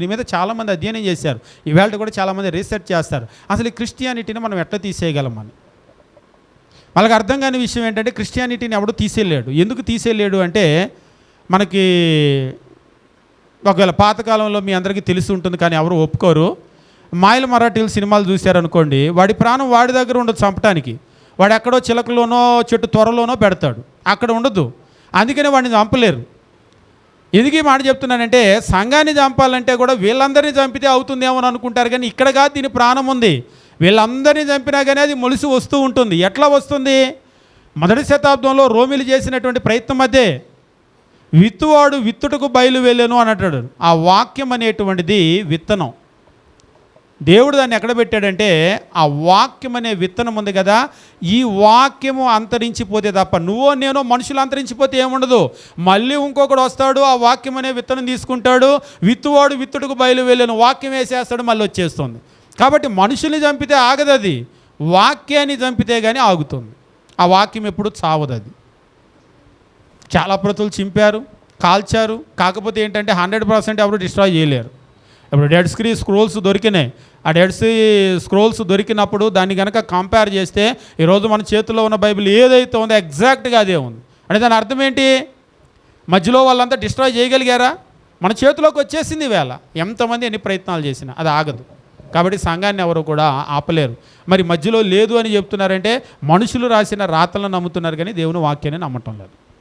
దీని మీద చాలామంది అధ్యయనం చేశారు. ఈవేళ కూడా చాలామంది రీసెర్చ్ చేస్తారు. అసలు ఈ క్రిస్టియానిటీని మనం ఎట్లా తీసేయగలమని వాళ్ళకి అర్థం కాని విషయం ఏంటంటే క్రిస్టియానిటీని ఎవడు తీసేయలేడు. ఎందుకు తీసేయలేడు అంటే మనకి ఒకవేళ పాతకాలంలో మీ అందరికీ తెలిసి ఉంటుంది కానీ ఎవరు ఒప్పుకోరు. మాయల మరాఠీలు సినిమాలు చూశారనుకోండి వాడి ప్రాణం వాడి దగ్గర ఉండదు చంపటానికి. వాడు ఎక్కడో చిలకలోనో చెట్టు త్వరలోనో పెడతాడు. అక్కడ ఉండదు. అందుకనే వాడిని చంపలేరు. ఎదిగి మాట చెప్తున్నానంటే సంఘాన్ని చంపాలంటే కూడా వీళ్ళందరినీ చంపితే అవుతుందేమో అని అనుకుంటారు కానీ ఇక్కడ కాదు దీని ప్రాణం ఉంది. వీళ్ళందరినీ చంపినా కానీ అది మొలిసి వస్తూ ఉంటుంది. ఎట్లా వస్తుంది? మొదటి శతాబ్దంలో రోమిలు చేసినటువంటి ప్రయత్నం అదే. విత్తువాడు విత్తుటకు బయలు వెళ్ళాను అని అంటాడు. ఆ వాక్యం అనేటువంటిది విత్తనం. దేవుడు దాన్ని ఎక్కడ పెట్టాడంటే ఆ వాక్యం అనే విత్తనం ఉంది కదా ఈ వాక్యము అంతరించిపోతే తప్ప నువ్వో నేనో మనుషులు అంతరించిపోతే ఏముండదు. మళ్ళీ ఇంకొకడు వస్తాడు ఆ వాక్యం అనే విత్తనం తీసుకుంటాడు విత్తువాడు విత్తుడుకు బయలువెళ్ళను వాక్యం వేసేస్తాడు మళ్ళీ వచ్చేస్తుంది. కాబట్టి మనుషుల్ని చంపితే ఆగదు అది వాక్యాన్ని చంపితే కానీ ఆగుతుంది. ఆ వాక్యం ఎప్పుడు చావదు అది. చాలా ప్రతులు చింపారు కాల్చారు కాకపోతే ఏంటంటే హండ్రెడ్ పర్సెంట్ ఎవరు డిస్ట్రాయ్ చేయలేరు. ఇప్పుడు డెడ్ స్క్రీ స్క్రోల్స్ దొరికినాయి. ఆ డెడ్ స్క్రీ స్క్రోల్స్ దొరికినప్పుడు దాన్ని కనుక కంపేర్ చేస్తే ఈరోజు మన చేతిలో ఉన్న బైబిల్ ఏదైతే ఉందో ఎగ్జాక్ట్గా అదే ఉంది. అంటే దాని అర్థం ఏంటి? మధ్యలో వాళ్ళంతా డిస్ట్రాయ్ చేయగలిగారా? మన చేతిలోకి వచ్చేసింది వేళ. ఎంతమంది ఎన్ని ప్రయత్నాలు చేసినా అది ఆగదు. కాబట్టి సంఘాన్ని ఎవరు కూడా ఆపలేరు. మరి మధ్యలో లేదు అని చెప్తున్నారంటే మనుషులు రాసిన రాతలను నమ్ముతున్నారు కానీ దేవుని వాక్యాన్ని నమ్మటం లేదు.